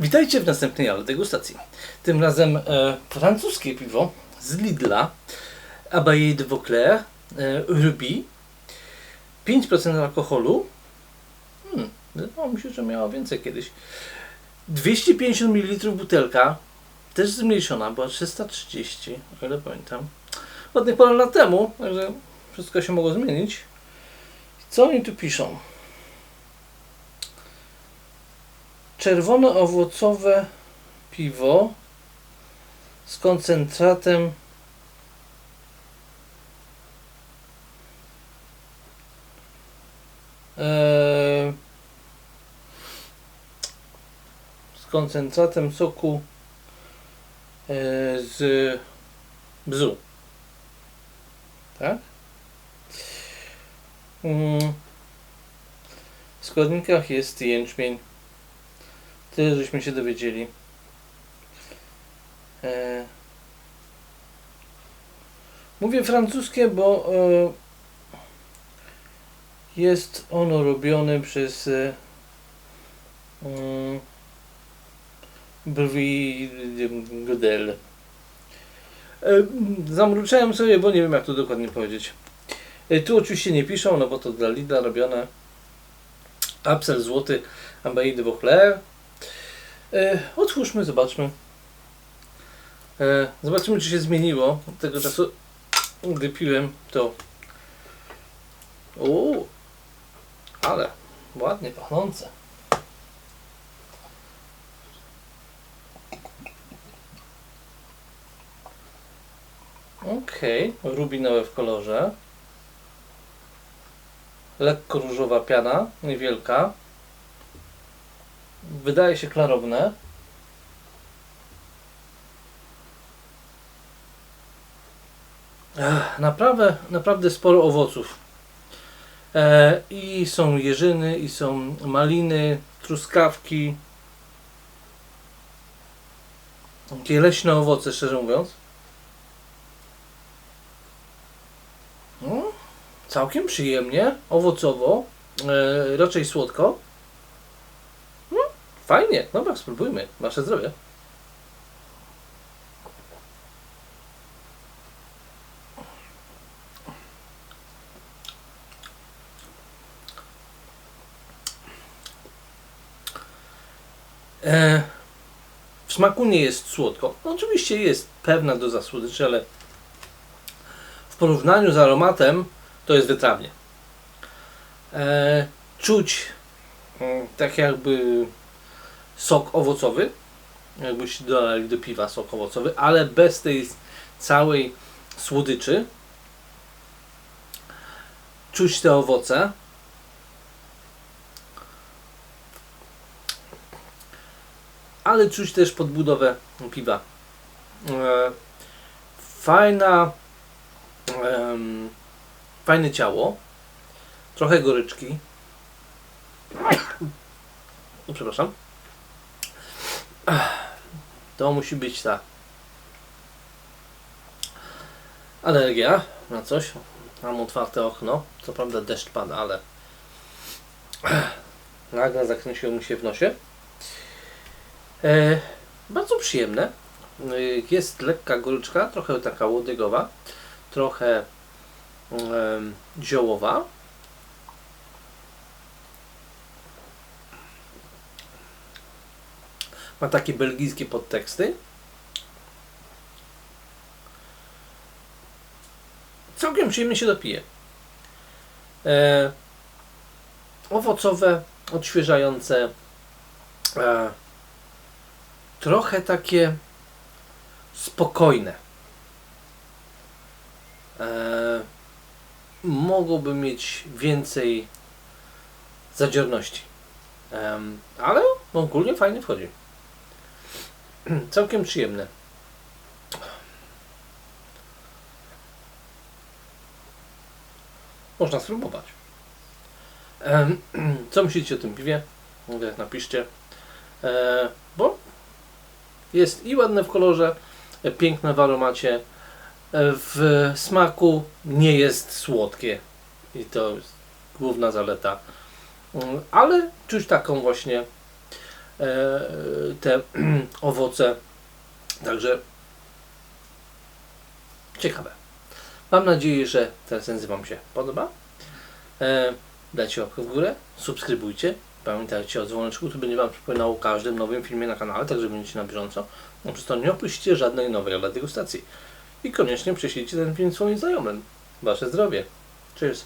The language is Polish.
Witajcie w następnej ale degustacji. Tym razem e, francuskie piwo z Lidla, Abaye de Vauclair, e, Ruby, 5% alkoholu. Hmm, wydawało że miała więcej kiedyś. 250 ml butelka, też zmniejszona, była 330, o ile pamiętam. Ładnych parę lat temu, także wszystko się mogło zmienić. Co oni tu piszą? Czerwone owocowe piwo z koncentratem eee, z koncentratem soku eee, z bzu. Tak? Mm. W składnikach jest jęczmień. Tyle, żeśmy się dowiedzieli. E... Mówię francuskie, bo e... jest ono robione przez e... mm, Brwi Godel. E... Zamruczałem sobie, bo nie wiem jak to dokładnie powiedzieć. Tu oczywiście nie piszą, no bo to dla Lidla robione. Apsel złoty Abaye de Vauclair. E, otwórzmy, zobaczmy. E, czy się zmieniło od tego czasu, gdy piłem to. Uuu, ale ładnie pachnące. Okej, okay. rubinowe w kolorze. Lekko różowa piana, niewielka wydaje się klarowne. Naprawdę, naprawdę sporo owoców. E, I są jeżyny, i są maliny, truskawki. Takie leśne owoce, szczerze mówiąc. No, całkiem przyjemnie, owocowo, e, raczej słodko. Fajnie, dobra, spróbujmy. Wasze zdrowie. E, w smaku nie jest słodko. No, oczywiście jest pewna doza słodyczy, ale w porównaniu z aromatem to jest wytrawnie. E, czuć mm, tak jakby sok owocowy, jakbyście dodali do piwa sok owocowy, ale bez tej całej słodyczy. Czuć te owoce. Ale czuć też podbudowę piwa. E, fajna, fajne ciało, trochę goryczki. Przepraszam. To musi być ta alergia na coś. Mam otwarte okno. Co prawda deszcz pada, ale nagle zakręciło mi się w nosie. E, bardzo przyjemne. E, jest lekka goryczka, trochę taka łodygowa, trochę e, ziołowa. Ma takie belgijskie podteksty. Całkiem przyjemnie się dopije. E, owocowe, odświeżające. E, trochę takie spokojne. E, mogłoby mieć więcej zadziorności. E, ale ogólnie fajnie wchodzi. Całkiem przyjemne. Można spróbować. Co myślicie o tym piwie? Napiszcie. E, bo jest i ładne w kolorze, piękne w aromacie. E, w smaku nie jest słodkie. I to jest główna zaleta. Mm, ale czuć taką właśnie e, te owoce. Także ciekawe. Mam nadzieję, że ta recenzja Wam się podoba. E, dajcie łapkę w górę, subskrybujcie. Pamiętajcie o dzwoneczku, który będzie Wam przypominał o każdym nowym filmie na kanale, tak że będziecie na bieżąco. No przez to nie opuścicie żadnej nowej dla degustacji. I koniecznie prześlijcie ten film swoim znajomym. Wasze zdrowie. Cheers.